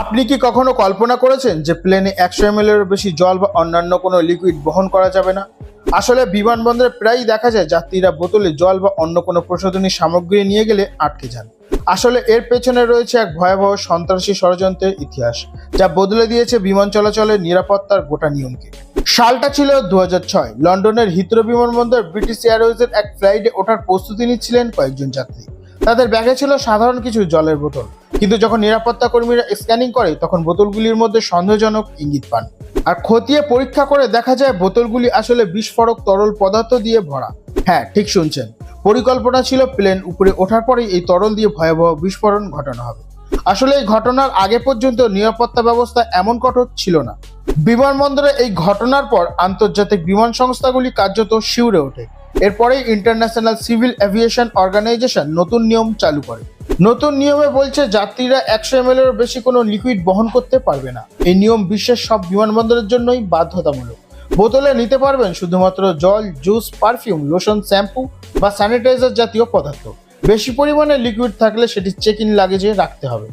আপনি কি কখনো কল্পনা করেছেন যে প্লেনে একশো এম এর বেশি জল বা অন্যান্য কোনো লিকুইড বহন করা যাবে না? আসলে বিমানবন্দরে প্রায়ই দেখা যায় যাত্রীরা বোতলে জল বা অন্য কোনো প্রসাধনী সামগ্রী নিয়ে গেলে আটকে যান। আসলে এর পেছনে রয়েছে এক ভয়াবহ সন্ত্রাসী ষড়যন্ত্রের ইতিহাস, যা বদলে দিয়েছে বিমান চলাচলের নিরাপত্তার গোটা নিয়মকে। সালটা ছিল দু লন্ডনের হিথ্রো বিমানবন্দর ব্রিটিশ এয়ারওয়েজের এক ফ্লাইটে ওঠার প্রস্তুতি নিচ্ছিলেন কয়েকজন যাত্রী। তাদের ব্যাগে ছিল সাধারণ কিছু জলের বোতল। কিন্তু যখন নিরাপত্তা কর্মীরা স্ক্যানিং করে, তখন বোতলগুলির মধ্যে সন্দেহজনক ইঙ্গিত পান। আর খতিয়ে পরীক্ষা করে দেখা যায়, বোতলগুলি আসলে বিস্ফোরক তরল পদার্থ দিয়ে ভরা। হ্যাঁ ঠিক শুনছেন। পরিকল্পনা ছিল প্লেন উপরে ওঠার পরেই এই তরল দিয়ে ভয়াবহ বিস্ফোরণ ঘটানো হবে। আসলে এই ঘটনার আগে পর্যন্ত নিরাপত্তা ব্যবস্থা এমন কঠোর ছিল না। বিমানবন্দরে এই ঘটনার পর আন্তর্জাতিক বিমান সংস্থাগুলি কার্যত শিউরে ওঠে। এরপরেই ইন্টারন্যাশনাল সিভিল এভিয়েশন অর্গানাইজেশন নতুন নিয়ম চালু করে। নতুন নিয়মে বলছে, যাত্রীরা একশো এম এর বেশি কোনো লিকুইড বহন করতে পারবে না। এই নিয়ম বিশ্বের সব বিমানবন্দরের জন্যই বাধ্যতামূলক। বোতলে নিতে পারবেন শুধুমাত্র জল, জুস, পারফিউম, লোশন, শ্যাম্পু বা স্যানিটাইজার জাতীয় পদার্থ। বেশি পরিমাণে লিকুইড থাকলে সেটি চেক ইন লাগেজে রাখতে হবে।